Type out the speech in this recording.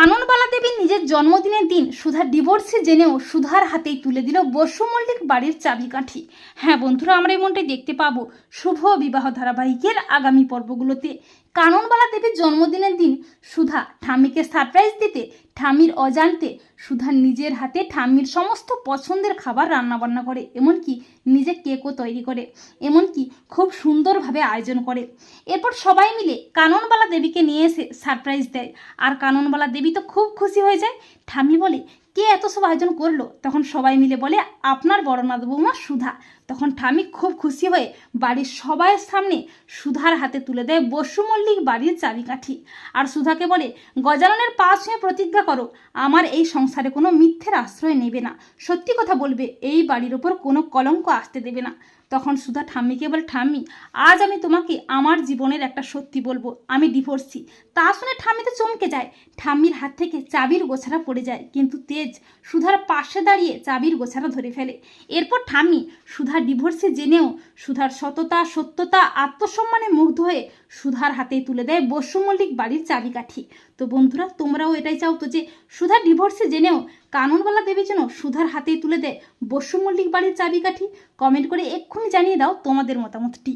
কাননবালা দেবী নিজের জন্মদিনের দিন সুধার ডিভোর্সে জেনেও সুধার হাতেই তুলে দিল বসু মল্লিক বাড়ির চাবিকাঠি। হ্যাঁ বন্ধুরা, আমরা এমনটাই দেখতে পাবো শুভ বিবাহ ধারাবাহিকের আগামী পর্বগুলোতে। কাননবালা দেবীর জন্মদিনের দিন সুধা ঠামিকে সারপ্রাইজ দিতে ঠামির অজান্তে সুধা নিজের হাতে ঠামির সমস্ত পছন্দের খাবার রান্নাবান্না করে, এমনকি নিজে কেকও তৈরি করে, এমনকি খুব সুন্দরভাবে আয়োজন করে। এরপর সবাই মিলে কাননবালা দেবীকে নিয়ে এসে সারপ্রাইজ দেয়। আর কাননবালা দেবী তো খুব খুশি হয়ে যায়। ঠামি বলে কে এত সব আয়োজন করল? তখন সবাই মিলে বলে, আপনার বড়নাথ বৌমা সুধা। তখন ঠামি খুব খুশি হয়ে বাড়ির সবাইয়ের সামনে সুধার হাতে তুলে দেয় বসু মল্লিক বাড়ির চাবিকাঠি। আর সুধাকে বলে, গজাননের পা ছুঁয়ে প্রতিজ্ঞা করো, আমার এই সংসারে কোনো মিথ্যের আশ্রয় নেবে না। সত্যি কথা বলবে, এই বাড়ির ওপর কোনো কলঙ্ক আসতে দেবে না। তখন সুধা ঠাম্মিকে বলে, ঠাম্মি, আজ আমি তোমাকে আমার জীবনের একটা সত্যি বলব। আমি ডিভোর্সি তা শুনে ঠাম্মিতে চমকে যায়। ঠাম্মির হাত থেকে চাবির গোছারা পড়ে যায়। কিন্তু তেজ সুধার পাশে দাঁড়িয়ে চাবির গোছারা ধরে ফেলে। এরপর ঠাম্মি সুধার ডিভোর্সে জেনেও সুধার সততা, সত্যতা, আত্মসম্মানে মুগ্ধ হয়ে সুধার হাতে তুলে দেয় বসু মল্লিক বাড়ির চাবিকাঠি। তো বন্ধুরা, তোমরাও এটাই চাও তো যে সুধা ডিভোর্সে জেনেও কানুনবালা দেবী যেন সুধার হাতেই তুলে দেয় বসু মল্লিক বাড়ির চাবিকাঠি। কমেন্ট করে এক্ষুনি জানিয়ে দাও তোমাদের মতামতটি।